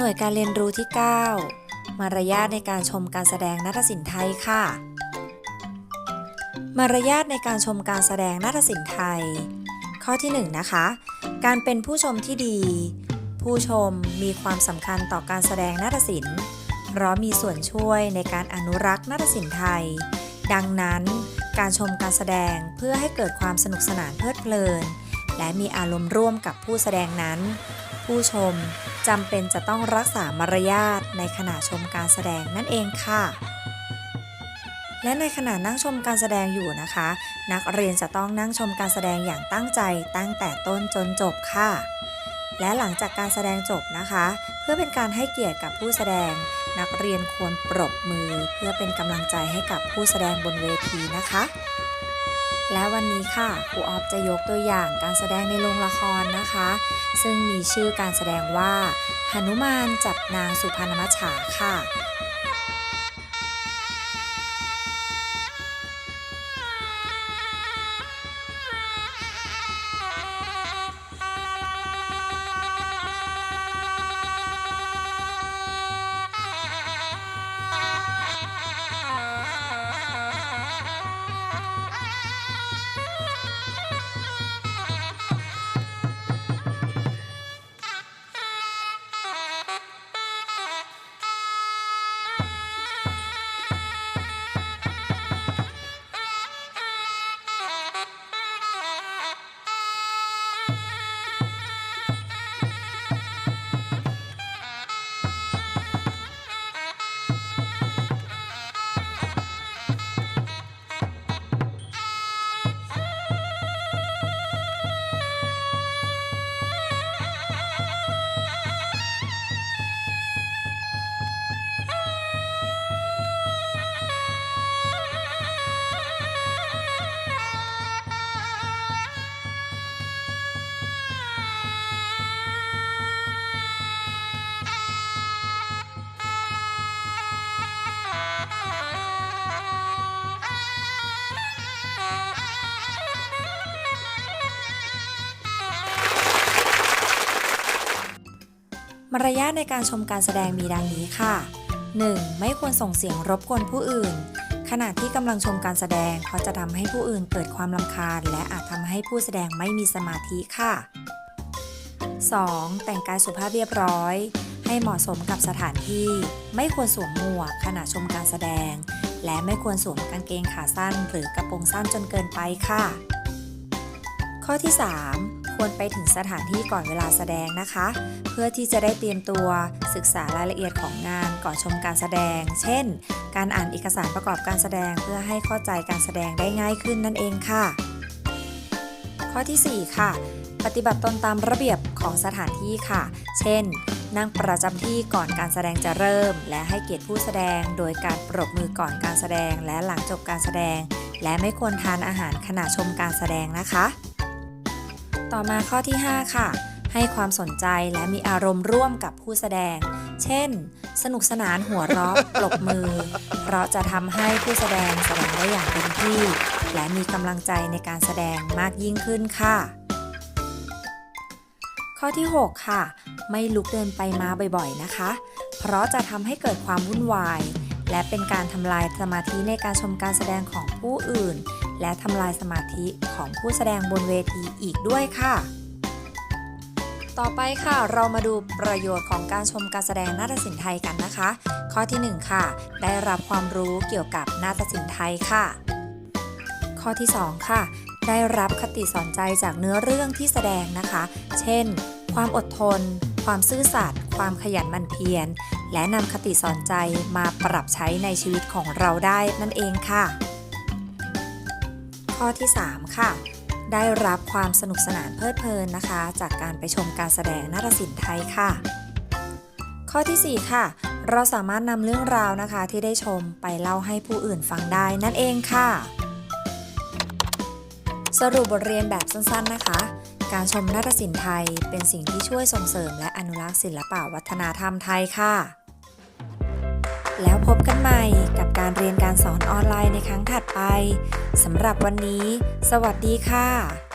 หน่วยการเรียนรู้ที่ 9 มารยาทในการชมการแสดงนาฏศิลป์ไทยค่ะ มารยาทในการชมการแสดงนาฏศิลป์ไทย ข้อที่ 1 นะคะ การเป็นผู้ชมที่ดี ผู้ชมมีความสำคัญต่อการแสดงนาฏศิลป์ เพราะมีส่วนช่วยในการอนุรักษ์นาฏศิลป์ไทย ดังนั้น การชมการแสดงเพื่อให้เกิดความสนุกสนานเพลิดเพลิน และมีอารมณ์ร่วมกับผู้แสดงนั้น ผู้ชมจำเป็นจะต้องรักษามารยาทในขณะชมการแสดงนั่นเองค่ะ และในขณะนั่งชมการแสดงอยู่นะคะ นักเรียนจะต้องนั่งชมการแสดงอย่างตั้งใจตั้งแต่ต้นจนจบค่ะและหลังจากการแสดงจบนะคะ เพื่อเป็นการให้เกียรติกับผู้แสดง นักเรียนควรปรบมือ เพื่อเป็นกำลังใจให้กับผู้แสดงบนเวทีนะคะ และวันนี้ค่ะครูออฟจะยกตัวอย่างการแสดงในโรงละครนะคะ ซึ่งมีชื่อการแสดงว่าหนุมานจับนางสุพรรณมัจฉาค่ะ มารยาทในการชมการแสดงมีดังนี้ค่ะ 1. ไม่ควรส่งเสียงรบกวนผู้อื่น ขณะที่กำลังชมการแสดงเพราะจะทำให้ผู้อื่นเกิดความลำคาญ และอาจทำให้ผู้แสดงไม่มีสมาธิค่ะ 2. แต่งกายสุภาพเรียบร้อย ให้เหมาะสมกับสถานที่ ไม่ควรสวมหมวกขณะชมการแสดง และไม่ควรสวมกางเกงขาสั้น หรือกระโปรงสั้นจนเกินไปค่ะ ข้อที่ 3 ควรไปถึงสถานที่ก่อนเวลาแสดงนะคะ เพื่อที่จะได้เตรียมตัวศึกษารายละเอียดของงานก่อนชมการแสดง เช่น การอ่านเอกสารประกอบการแสดงเพื่อให้เข้าใจการแสดงได้ง่ายขึ้นนั่นเองค่ะ ข้อทีสี่4 ค่ะ ปฏิบัติตนตามระเบียบของสถานที่ค่ะ เช่น นั่งประจำที่ก่อนการแสดงจะเริ่ม และให้เกียรติผู้แสดง โดยการปรบมือก่อนการแสดง และหลังจบการแสดง และไม่ควรทานอาหารขณะชมการแสดงนะคะ ต่อมาข้อที่ 5 ค่ะ ให้ความสนใจและมีอารมณ์ร่วมกับผู้แสดง เช่น สนุกสนานหัวเราะปรบมือ เพราะจะทำให้ผู้แสดงแสดงได้อย่างเต็มที่ และมีกำลังใจในการแสดงมากยิ่งขึ้นค่ะ ข้อที่ 6 ค่ะ ไม่ลุกเดินไปมาบ่อยๆนะคะ เพราะจะทำให้เกิดความวุ่นวาย และเป็นการทำลายสมาธิในการชมการแสดงของผู้อื่น และทำลายสมาธิของผู้แสดงบนเวทีอีกด้วยค่ะ ต่อไปค่ะ เรามาดูประโยชน์ของการชมการแสดงนาฏศิลป์ไทยกันนะคะ ข้อที่ 1 ค่ะ ได้รับความรู้เกี่ยวกับนาฏศิลป์ไทยค่ะ ข้อที่ 2 ค่ะ ได้รับคติสอนใจจากเนื้อเรื่องที่แสดงนะคะ เช่น ความอดทน ความซื่อสัตย์ ความขยันหมั่นเพียร และนำคติสอนใจมาปรับใช้ในชีวิตของเราได้นั่นเองค่ะ ข้อที่ 3 ค่ะ ได้รับความสนุกสนานเพลิดเพลินนะคะ จากการไปชมการแสดงนาฏศิลป์ไทยค่ะ ข้อทีสี่ 4 ค่ะ เราสามารถนำเรื่องราวนะคะที่ได้ชมไปเล่าให้ผู้อื่นฟังได้นั่นเองค่ะ สรุปบทเรียนแบบสั้นๆนะคะการชมนาฏศิลป์ไทยเป็นสิ่งที่ช่วยส่งเสริมและอนุรักษ์ศิลปวัฒนธรรมไทยค่ะ แล้วพบกันใหม่กับการเรียนการสอนออนไลน์ในครั้งถัด ไปสำหรับวันนี้ สวัสดีค่ะ